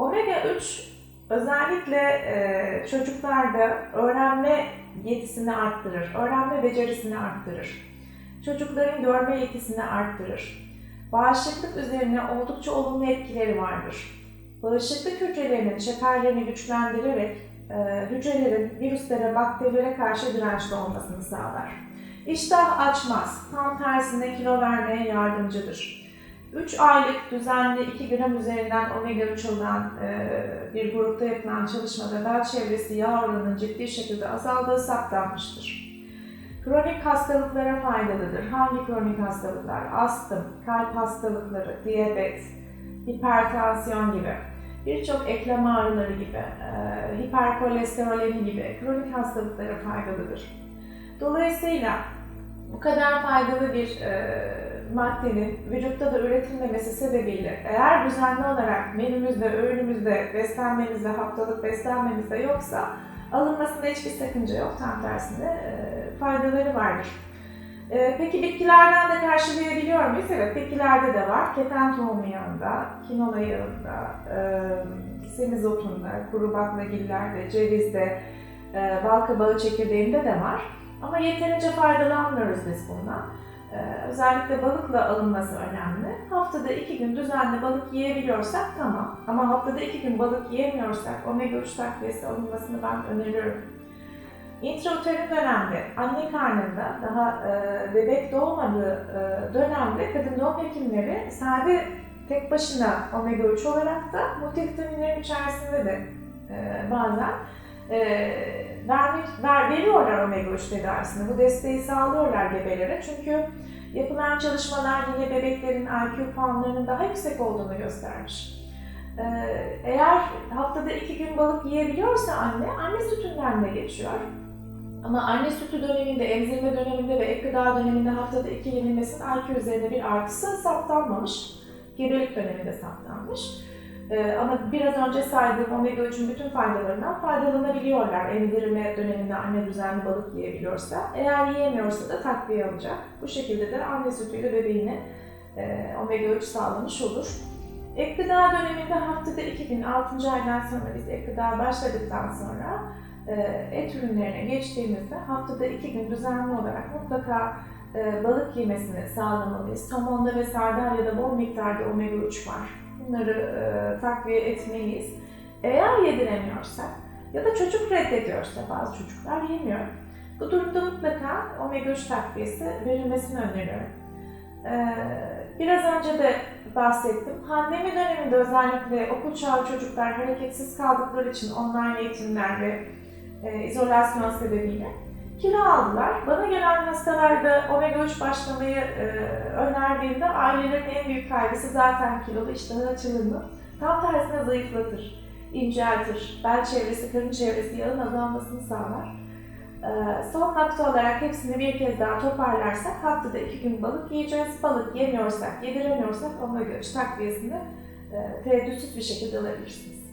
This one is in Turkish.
Omega 3 özellikle e, çocuklarda öğrenme yetisini arttırır, öğrenme becerisini arttırır. Çocukların görme yetisini arttırır. Bağışıklık üzerine oldukça olumlu etkileri vardır. Bağışıklık hücrelerinin çeperlerini güçlendirerek e, hücrelerin virüslere, bakterilere karşı dirençli olmasını sağlar. İştah açmaz, tam tersine kilo vermeye yardımcıdır. 3 aylık düzenli 2 gram üzerinden omega 3 olan e, bir grupta yapılan çalışmada bel çevresi yağ oranının ciddi şekilde azaldığı saptanmıştır. Kronik hastalıklara faydalıdır. Hangi kronik hastalıklar? Astım, kalp hastalıkları, diyabet, hipertansiyon gibi, birçok eklem ağrıları gibi, e, hiperkolesterolemi gibi kronik hastalıklara faydalıdır. Dolayısıyla bu kadar faydalı bir e, maddenin vücutta da üretilmemesi sebebiyle eğer düzenli olarak menümüzde, öğünümüzde, beslenmemizde, haftalık beslenmemizde yoksa alınmasında hiçbir sakınca yok. Tam tersine e, faydaları vardır. E, peki bitkilerden de karşılayabiliyor muyuz? Evet, bitkilerde de var. Keten tohumu yağında, kinola yağında, e, semizotunda, kuru baklagillerde, cevizde, e, bal kabağı çekirdeğinde de var. Ama yeterince faydalanmıyoruz biz bundan. Ee, özellikle balıkla alınması önemli. Haftada iki gün düzenli balık yiyebiliyorsak tamam. Ama haftada iki gün balık yiyemiyorsak omega 3 takviyesi alınmasını ben öneriyorum. İntrauterin dönemde, anne karnında daha e, bebek doğmadığı e, dönemde kadın doğum hekimleri sade tek başına omega 3 olarak da multivitaminlerin içerisinde de e, bazen vermek, ver, veriyorlar omega 3 tedavisini. Bu desteği sağlıyorlar gebelere. Çünkü yapılan çalışmalar yine bebeklerin IQ puanlarının daha yüksek olduğunu göstermiş. E, eğer haftada iki gün balık yiyebiliyorsa anne, anne sütünden de geçiyor. Ama anne sütü döneminde, emzirme döneminde ve ek gıda döneminde haftada iki yenilmesinin IQ üzerinde bir artısı saptanmamış. Gebelik döneminde saptanmış. Ee, ama biraz önce saydığım omega 3'ün bütün faydalarından faydalanabiliyorlar. Emzirme döneminde anne düzenli balık yiyebiliyorsa. Eğer yiyemiyorsa da takviye alacak. Bu şekilde de anne sütüyle bebeğine e, omega 3 sağlamış olur. Ek gıda döneminde haftada 2 gün, 6. aydan sonra biz ek gıda başladıktan sonra e, et ürünlerine geçtiğimizde haftada 2 gün düzenli olarak mutlaka e, balık yemesini sağlamalıyız. Somonda ve sardalyada bol miktarda omega 3 var bunları e, takviye etmeliyiz. Eğer yediremiyorsak ya da çocuk reddediyorsa bazı çocuklar yemiyor. Bu durumda mutlaka omega 3 takviyesi verilmesini öneriyorum. E, biraz önce de bahsettim. Pandemi döneminde özellikle okul çağı çocuklar hareketsiz kaldıkları için online eğitimler ve e, izolasyon sebebiyle kilo aldılar. Bana gelen hastalarda omega 3 başlamayı e, önerdiğimde ailelerin en büyük kaygısı zaten kilolu iştahı açılır mı? Tam tersine zayıflatır, inceltir, bel çevresi, karın çevresi yağın azalmasını sağlar. E, son nokta olarak hepsini bir kez daha toparlarsak haftada iki gün balık yiyeceğiz. Balık yemiyorsak, yediremiyorsak omega 3 takviyesini e, tereddütsüz bir şekilde alabilirsiniz.